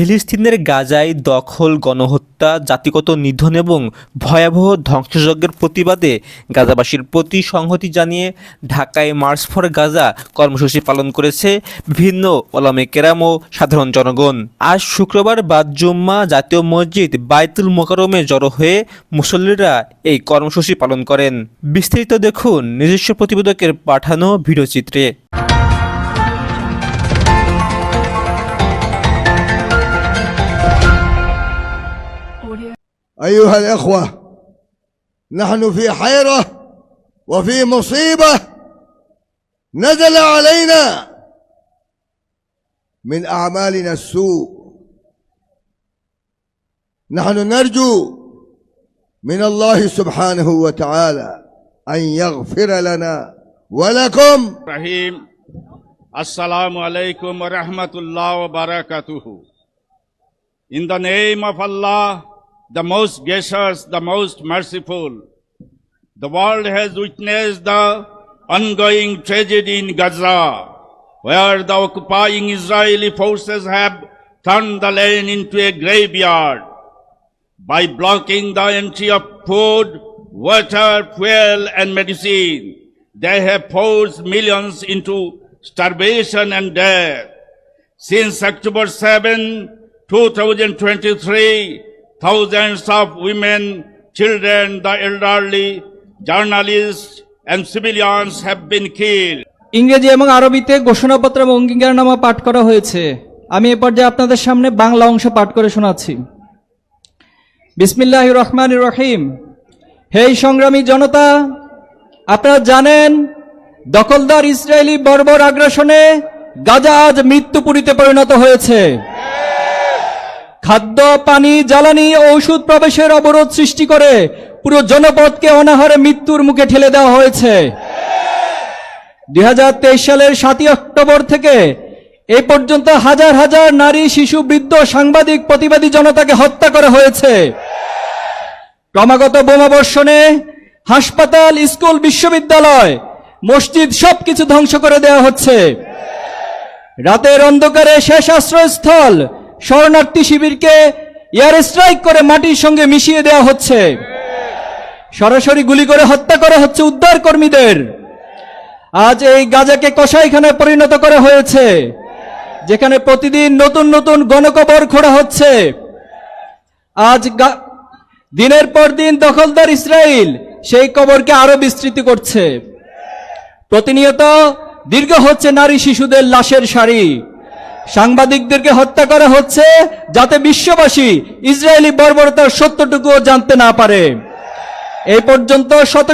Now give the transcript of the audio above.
ফিলিস্তিনের গাজায় দখল, গণহত্যা, জাতিগত নিধন এবং ভয়াবহ ধ্বংসযজ্ঞের প্রতিবাদে গাজাবাসীর প্রতি সংহতি জানিয়ে ঢাকায় মার্চ ফর গাজা কর্মসূচি পালন করেছে বিভিন্ন ওলামে কেরাম ও সাধারণ জনগণ। আজ শুক্রবার বাদ জুম্মা জাতীয় মসজিদ বাইতুল মোকারমে জড়ো হয়ে মুসল্লিরা এই কর্মসূচি পালন করেন। বিস্তারিত দেখুন নিজস্ব প্রতিবেদকের পাঠানো ভিডিওচিত্রে أيها الإخوة نحن في حيرة وفي مصيبة نزل علينا من أعمالنا السوء نحن نرجو من الله سبحانه وتعالى أن يغفر لنا ولكم. Assalamu alaikum wa rahmatullah wa barakatuhu. In the name of Allah, the most gracious, the most merciful, the world has witnessed the ongoing tragedy in Gaza, where the occupying Israeli forces have turned the land into a graveyard by blocking the entry of food, water, fuel, and medicine. They have forced millions into starvation and death. Since October 7, 2023, thousands of women, children, the elderly, journalists, and civilians have been killed. ইংরেজি এবং আরবিতে ঘোষণাপত্র এবং অঙ্গীকারনামা পাঠ করা হয়েছে। আমি এ পর্যায়ে আপনাদের সামনে বাংলা অংশ পাঠ করে শোনাচ্ছি। বিসমিল্লাহ রহমান রহিম। হে সংগ্রামী জনতা আপনারা জানেন দখলদার ইসরায়েলি বর্বর আগ্রাসনে গাজা আজ মৃত্যুপুরীতে পরিণত হয়েছে। খাদ্য, পানি, জ্বালানি ও ওষুধ প্রবেশের অবরোধ সৃষ্টি করে পুরো জনপদকে অনাহারে মৃত্যুর মুখে ঠেলে দেওয়া হয়েছে। দু হাজার তেইশ সালের সাতই অক্টোবর থেকে এই পর্যন্ত হাজার হাজার নারী, শিশু, বৃদ্ধ, সাংবাদিক, প্রতিবাদী জনতাকে হত্যা করা হয়েছে। ক্রমাগত বোমাবর্ষণে হাসপাতাল, স্কুল, বিশ্ববিদ্যালয়, মসজিদ সবকিছু ধ্বংস করে দেওয়া হচ্ছে। রাতের অন্ধকারে শেষ আশ্রয়স্থল শরণার্থী শিবিরকে এয়ার স্ট্রাইক করে মাটির সঙ্গে মিশিয়ে দেওয়া হচ্ছে। সরাসরি গুলি করে হত্যা করা হচ্ছে উদ্ধার কর্মীদের। আজ এই গাজাকে কসাইখানায় পরিণত করা হয়েছে, যেখানে প্রতিদিন নতুন নতুন গণকবর খোঁড়া হচ্ছে। আজ দিনের পর দিন দখলদার ইসরায়েল সেই কবরকে আরও বিস্তৃত করছে। প্রতিনিয়ত দীর্ঘ হচ্ছে নারী শিশুদের লাশের সারি। সাংবাদিকদেরকে হত্যা করা হচ্ছে যাতে বিশ্ববাসী ইসরায়েলি বর্বরতার সত্যটুকুও জানতে না পারে। এই পর্যন্ত শত